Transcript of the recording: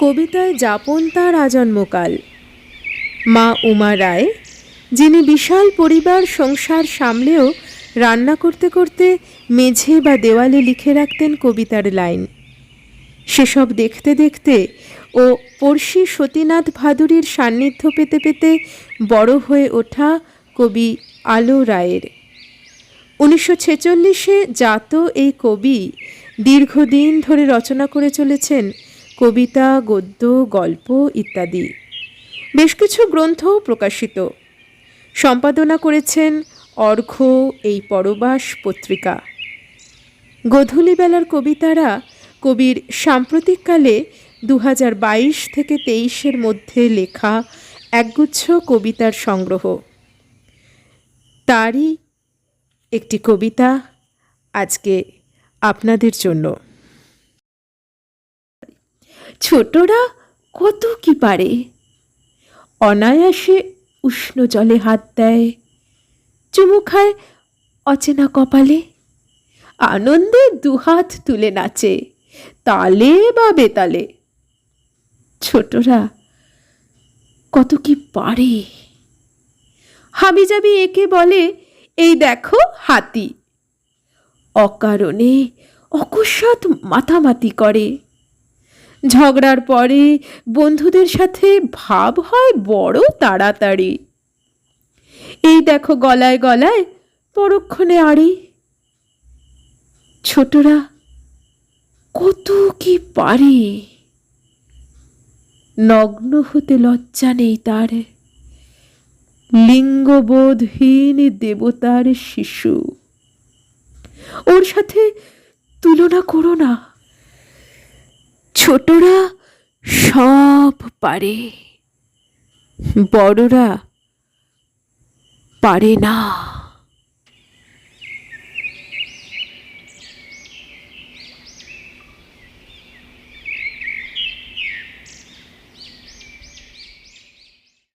কবিতায় যাপন তার আজন্মকাল। মা উমা রায়, যিনি বিশাল পরিবার সংসার সামলেও রান্না করতে করতে মেঝে বা দেওয়ালে লিখে রাখতেন কবিতার লাইন। সেসব দেখতে দেখতে ও পড়শি সতীনাথ ভাদুরীর সান্নিধ্য পেতে পেতে বড় হয়ে ওঠা কবি আলো রায়ের। উনিশশো ছেচল্লিশে জাত এই কবি দীর্ঘদিন ধরে রচনা করে চলেছেন কবিতা, গদ্য, গল্প ইত্যাদি। বেশ কিছু গ্রন্থও প্রকাশিত। সম্পাদনা করেছেন অর্ঘ, এই পরবাস পত্রিকা। গধূলিবেলার কবিতারা কবির সাম্প্রতিককালে দু থেকে তেইশের মধ্যে লেখা একগুচ্ছ কবিতার সংগ্রহ। তারই একটি কবিতা আজকে আপনাদের জন্য। ছোটরা কত কি পারে? অনায়াসে উষ্ণ জলে হাত দেয়, চুমু খায় অচেনা কপালে। আনন্দে দুহাত তুলে নাচে, তালে বা বেতালে। ছোটরা কত কি পারে? হাবিজাবি একে বলে, এই দেখো হাতি। অকারণে অকস্মাৎ মাতামাতি করে। ঝগড়ার পরে বন্ধুদের সাথে ভাব হয় বড় তাড়াতাড়ি। এই দেখো গলায় গলায়, পরক্ষণে আড়ি। ছোটরা, কত কি পারে? নগ্ন হতে লজ্জা নেই তার। লিঙ্গবোধহীন দেবতার শিশু। ওর সাথে তুলনা করো না। ছোটরা সব পারে বড়রা পারে না।